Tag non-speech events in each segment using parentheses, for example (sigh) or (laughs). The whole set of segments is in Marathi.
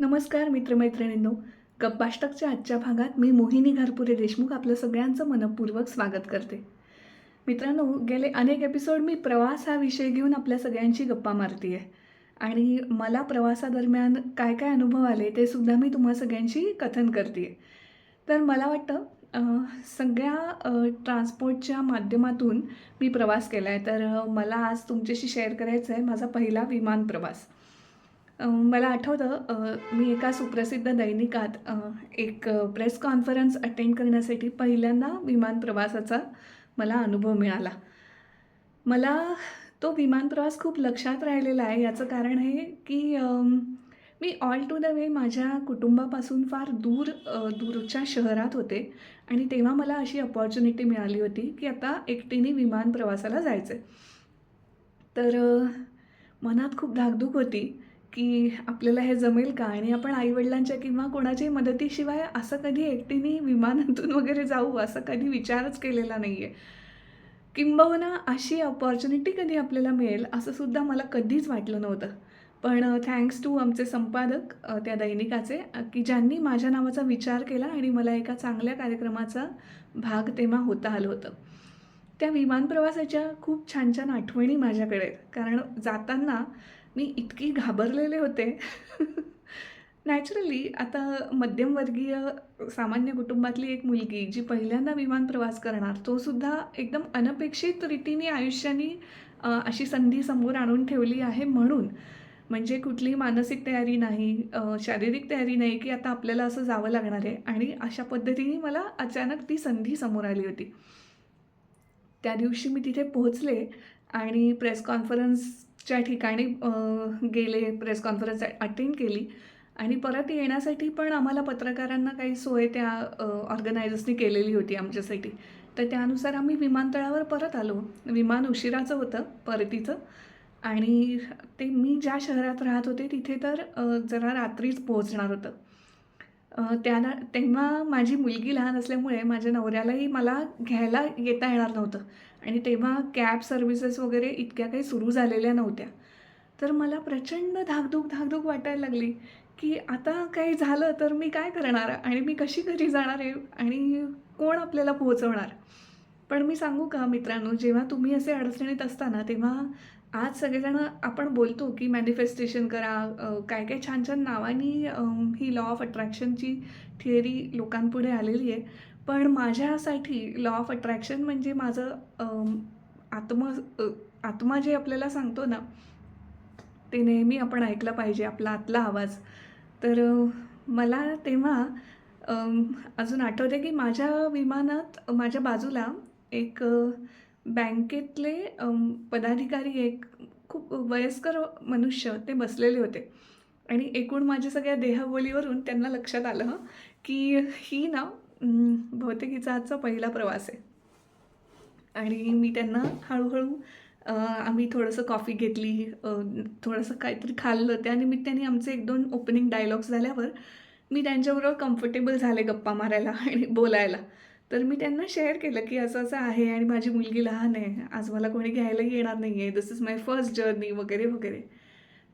नमस्कार मित्रमैत्रिणींनो. गप्पाष्टकच्या आजच्या भागात मी मोहिनी घारपुरे देशमुख आपलं सगळ्यांचं मनपूर्वक स्वागत करते. मित्रांनो गेले अनेक एपिसोड मी प्रवास हा विषय घेऊन आपल्या सगळ्यांची गप्पा मारते आहे आणि मला प्रवासादरम्यान काय काय अनुभव आले ते सुद्धा मी तुम्हा सगळ्यांशी कथन करते आहे तर मला वाटतं सगळ्या ट्रान्सपोर्टच्या माध्यमातून मी प्रवास केला आहे तर मला आज तुमच्याशी शेअर करायचं आहे माझा पहिला विमान प्रवास. मला आठवतं मी एका सुप्रसिद्ध दैनिकात एक प्रेस कॉन्फरन्स अटेंड करण्यासाठी पहिल्यांदा विमान प्रवासाचा मला अनुभव मिळाला. मला तो विमान प्रवास खूप लक्षात राहिलेला आहे. याचं कारण हे की मी ऑल टू द वे माझ्या कुटुंबापासून फार दूर दूरच्या शहरात होते आणि तेव्हा मला अशी अपॉर्च्युनिटी मिळाली होती की आता एकटीने विमान प्रवासाला जायचं आहे तर मनात खूप धाकधूक होती. की आपल्याला हे जमेल का? आणि आपण आईवडिलांच्या किंवा कोणाच्याही मदतीशिवाय असं कधी एकटीने विमानातून वगैरे जाऊ असं कधी विचारच केलेला नाही आहे किंबहुना अशी अपॉर्च्युनिटी कधी आपल्याला मिळेल असं सुद्धा मला कधीच वाटलं नव्हतं. पण थँक्स टू आमचे संपादक त्या दैनिकाचे की ज्यांनी माझ्या नावाचा विचार केला आणि मला एका चांगल्या कार्यक्रमाचा भाग तेव्हा होता आलं होतं. त्या विमान प्रवासाच्या खूप छान छान आठवणी माझ्याकडे आहेत. कारण जाताना मी इतकी घाबरलेले होते. नॅचरली आता मध्यमवर्गीय सामान्य कुटुंबातली एक मुलगी जी पहिल्यांदा विमान प्रवास करणार तो सुद्धा एकदम अनपेक्षित रीतीने आयुष्याने अशी संधी समोर आणून ठेवली आहे म्हणून. म्हणजे कुठली मानसिक तयारी नाही शारीरिक तयारी नाही की आता आपल्याला असं जावं लागणार आहे. आणि अशा पद्धतीने मला अचानक ती संधी समोर आली होती. त्या दिवशी मी तिथे पोहोचले आणि प्रेस कॉन्फरन्सच्या ठिकाणी गेले प्रेस कॉन्फरन्स अटेंड केली. आणि परत येण्यासाठी पण आम्हाला पत्रकारांना काही सोय त्या ऑर्गनायझर्सनी केलेली होती आमच्यासाठी. तर त्यानुसार आम्ही विमानतळावर परत आलो. विमान उशिराचं होतं परतीचं. आणि ते मी ज्या शहरात राहत होते तिथे तर जरा रात्रीच पोहोचणार होतं. त्याला तेव्हा माझी मुलगी लहान असल्यामुळे माझ्या नवऱ्यालाही मला घ्यायला येता येणार नव्हतं. आणि तेव्हा कॅब सर्व्हिसेस वगैरे इतक्या काही सुरू झालेल्या नव्हत्या. तर मला प्रचंड धाकधूक धाकधूक वाटायला लागली की आता काही झालं तर मी काय करणार आणि मी कशी घरी जाणार आहे आणि कोण आपल्याला पोहोचवणार? पण मी सांगू का मित्रांनो जेव्हा तुम्ही असे अडचणीत असताना तेव्हा आज सगळेजण आपण बोलतो की मॅनिफेस्टेशन करा काय काय छान छान नावानी ही लॉ ऑफ अट्रॅक्शनची थिअरी लोकांपुढे आलेली आहे. पण माझ्यासाठी लॉ ऑफ अट्रॅक्शन म्हणजे माझं आत्म आत्मा जे आपल्याला सांगतो ना ते नेहमी आपण ऐकलं पाहिजे आपला आतला आवाज. तर मला तेव्हा अजून आठवते की माझ्या विमानात माझ्या बाजूला एक बँकेतले पदाधिकारी एक खूप वयस्कर मनुष्य ते बसलेले होते. आणि एकूण माझ्या सगळ्या देहबोलीवरून त्यांना लक्षात आलं की ही ना बहुतेकीचा बहुतेक हिचा आजचा पहिला प्रवास आहे. आणि मी त्यांना हळूहळू आम्ही थोडंसं कॉफी घेतली थोडंसं काहीतरी खाल्लं. त्यानिमित्ताने आमचे एक दोन ओपनिंग डायलॉग्स झाल्यावर मी त्यांच्याबरोबर कम्फर्टेबल झाले गप्पा मारायला आणि बोलायला. तर मी त्यांना शेअर केलं की असं असं आहे आणि माझी मुलगी लहान आहे. आज मला कोणी घ्यायलाही येणार नाही आहे this is my first journey वगैरे वगैरे.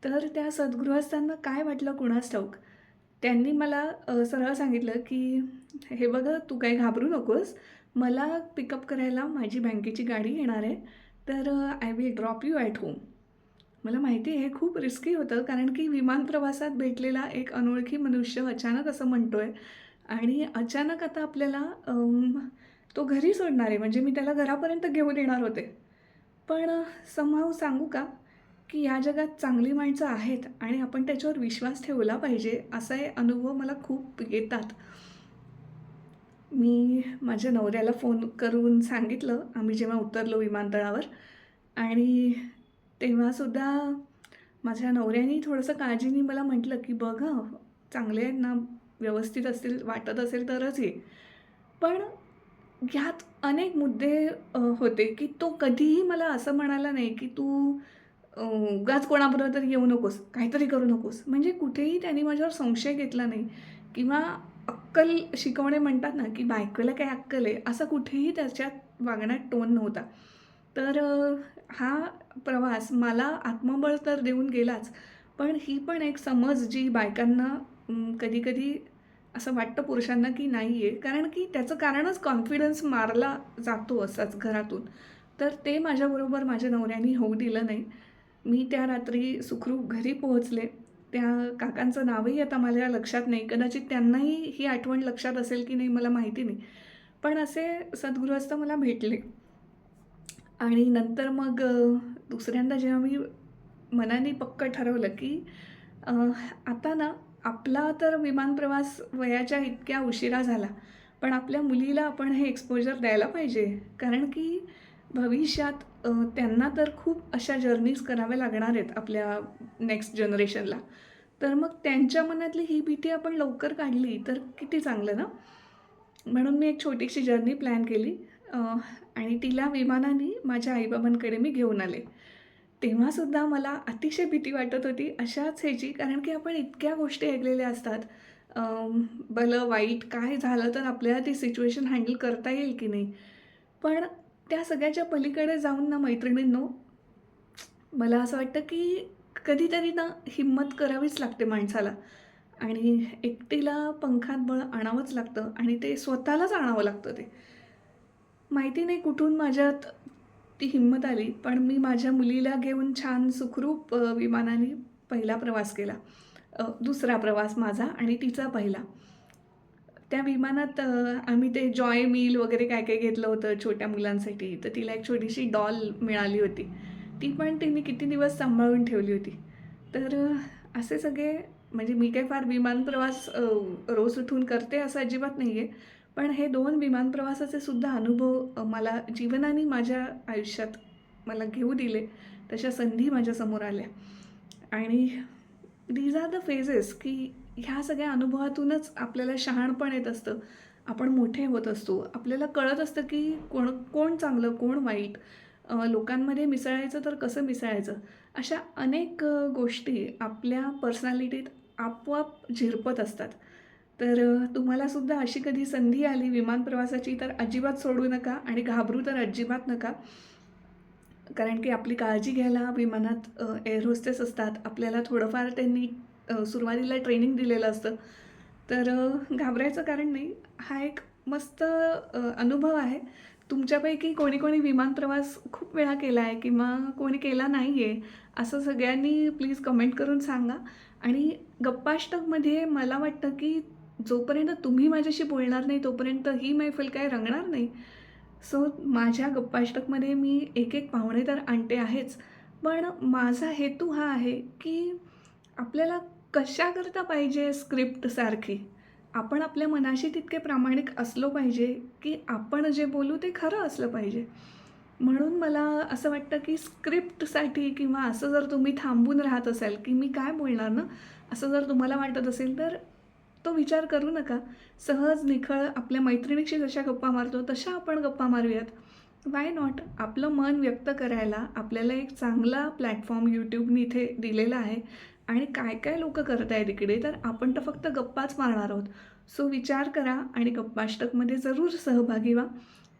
तर त्या सद्गृहस्थांना काय वाटलं कुणास ठाऊक? त्यांनी मला सरळ सांगितलं की हे बघ तू काही घाबरू नकोस. मला पिकअप करायला माझी बँकेची गाडी येणार आहे. तर I will drop you at home मला माहिती आहे हे खूप रिस्की होतं कारण की विमान प्रवासात भेटलेला एक अनोळखी मनुष्य अचानक असं म्हणतो आहे आणि अचानक आता आपल्याला तो घरी सोडणार आहे. म्हणजे मी त्याला घरापर्यंत घेऊन येणार होते. पण समाव सांगू का की या जगात चांगली माणसं आहेत आणि आपण त्याच्यावर विश्वास ठेवला पाहिजे असे अनुभव मला खूप येतात. मी माझ्या नवऱ्याला फोन करून सांगितलं आम्ही जेव्हा उतरलो विमानतळावर. आणि तेव्हासुद्धा माझ्या नवऱ्याने थोडंसं काळजीने मला म्हटलं की बघ चांगले आहेत ना व्यवस्थित असतील वाटत असेल तरच ये पण ह्यात अनेक मुद्दे होते की तो कधीही मला असं म्हणाला नाही की तू उगाच कोणाबरोबर तरी येऊ नकोस काहीतरी करू नकोस. म्हणजे कुठेही त्यांनी माझ्यावर संशय घेतला नाही किंवा अक्कल शिकवणे म्हणतात ना की बायकोला काय अक्कल आहे असं कुठेही त्याच्यात वागण्यात टोन नव्हता. तर हा प्रवास मला आत्मबळ तर देऊन गेलाच पण ही पण एक समज जी बायकांना कधीकधी असं वाटतं पुरुषांना की नाही आहे कारण की त्याचं कारणच कॉन्फिडन्स मारला जातो असाच घरातून. तर ते माझ्याबरोबर माझ्या नवऱ्याने होऊ दिलं नाही. मी त्या रात्री सुखरूप घरी पोहोचले. त्या काकांचं नावही आता माझ्या लक्षात नाही. कदाचित त्यांनाही ही आठवण लक्षात असेल की नाही मला माहिती नाही. पण असे सद्गृहस्थ मला भेटले. आणि नंतर मग दुसऱ्यांदा जेव्हा मी मनाने पक्क ठरवलं की आता ना आपला तर विमान प्रवास वयाच्या इतक्या उशिरा झाला पण आपल्या मुलीला आपण हे एक्सपोजर द्यायला पाहिजे. कारण की भविष्यात त्यांना तर खूप अशा जर्नीज कराव्या लागणार आहेत आपल्या नेक्स्ट जनरेशनला तर मग त्यांच्या मनातली ही भीती आपण लवकर काढली तर किती चांगलं ना? म्हणून मी एक छोटीशी जर्नी प्लॅन केली. आणि तिला विमानाने माझ्या आईबाबांकडे मी घेऊन आले. तेव्हासुद्धा मला अतिशय भीती वाटत होती अशाच ह्याची कारण की आपण इतक्या गोष्टी ऐकलेल्या असतात. भलं वाईट काय झालं तर आपल्याला ती सिच्युएशन हँडल करता येईल की नाही? पण त्या सगळ्याच्या पलीकडे जाऊन ना मैत्रिणींनो मला असं वाटतं की कधीतरी ना हिंमत करावीच लागते माणसाला. आणि एकटीला पंखात बळ आणावंच लागतं आणि ते स्वतःलाच आणावं लागतं ते. माहिती नाही कुठून माझ्यात ती हिंमत आली पण मी माझ्या मुलीला घेऊन छान सुखरूप विमानाने पहिला प्रवास केला. दुसरा प्रवास माझा आणि तिचा पहिला. त्या विमानात आम्ही ते जॉय मील वगैरे काय काय घेतलं होतं छोट्या मुलांसाठी तर तिला एक छोटीशी डॉल मिळाली होती. ती पण तिने किती दिवस सांभाळून ठेवली होती. तर असे सगळे म्हणजे मी काही फार विमान प्रवास रोज उठून करते असं अजिबात नाही आहे पण हे दोन विमान प्रवासाचे सुद्धा अनुभव मला जीवनाने माझ्या आयुष्यात मला घेऊ दिले तशा संधी माझ्यासमोर आल्या. आणि दीज आर द फेजेस की ह्या सगळ्या अनुभवातूनच आपल्याला शहाणपण येत असतं आपण मोठे होत असतो. आपल्याला कळत असतं की कोण कोण चांगलं कोण वाईट. लोकांमध्ये मिसळायचं तर कसं मिसळायचं? अशा अनेक गोष्टी आपल्या पर्सनॅलिटीत आपोआप झिरपत असतात. तर तुम्हालासुद्धा अशी कधी संधी आली विमान प्रवासाची? तर अजिबात सोडू नका आणि घाबरू तर अजिबात नका. कारण की आपली काळजी घ्यायला विमानात एअर होस्टेस असतात. आपल्याला थोडंफार त्यांनी सुरुवातीला ट्रेनिंग दिलेलं असतं. तर घाबरायचं कारण नाही. हा एक मस्त अनुभव आहे. तुमच्यापैकी कोणी कोणी विमान प्रवास खूप वेळा केला आहे किंवा कोणी केला नाही आहे असं सगळ्यांनी प्लीज कमेंट करून सांगा. आणि गप्पाष्टकमध्ये मला वाटतं की जोपर्यंत तुम्ही माझ्याशी बोलणार नाही तोपर्यंत ही मैफल काय रंगणार नाही. सो माझ्या गप्पाष्टकमध्ये मी एक एक पाहुणे तर आणते आहेच. पण माझा हेतू हा आहे की आपल्याला कशाकरता पाहिजे स्क्रिप्टसारखी आपण आपल्या मनाशी तितके प्रामाणिक असलो पाहिजे की आपण जे बोलू ते खरं असलं पाहिजे. म्हणून मला असं वाटतं की स्क्रिप्टसाठी किंवा असं जर तुम्ही थांबून राहत असाल की मी काय बोलणार ना असं जर तुम्हाला वाटत असेल तर तो विचार करू नका. सहज निखळ आपल्या मैत्रिणीशी जशा गप्पा मारतो तशा आपण गप्पा मारूयात. वाय नॉट आपलं मन व्यक्त करायला आपल्याला एक चांगला प्लॅटफॉर्म यूट्यूबने इथे दिलेला आहे. आणि काय काय लोक करत आहेत इकडे तर आपण तर फक्त गप्पाच मारणार आहोत. सो विचार करा आणि गप्पाष्टकमध्ये जरूर सहभागी व्हा.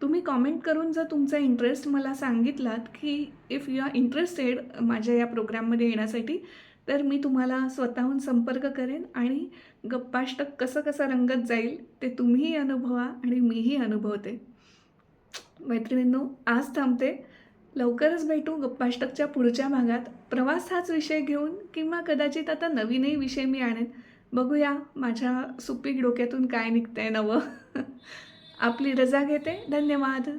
तुम्ही कॉमेंट करून जर तुमचा इंटरेस्ट मला सांगितलात की इफ यू आर इंटरेस्टेड माझ्या या प्रोग्राममध्ये येण्यासाठी तर मी तुम्हाला स्वतःहून संपर्क करेन आणि गप्पाष्टक कसं कसं रंगत जाईल ते तुम्हीही अनुभवा आणि मीही अनुभवते. मैत्रिणींनो आज थांबते. लवकरच भेटू गप्पाष्टकच्या पुढच्या भागात. प्रवास हाच विषय घेऊन किंवा कदाचित आता नवीनही विषय मी आणेन. बघूया माझ्या सुपीक डोक्यातून काय निघतंय नवं. (laughs) आपली रजा घेते. धन्यवाद.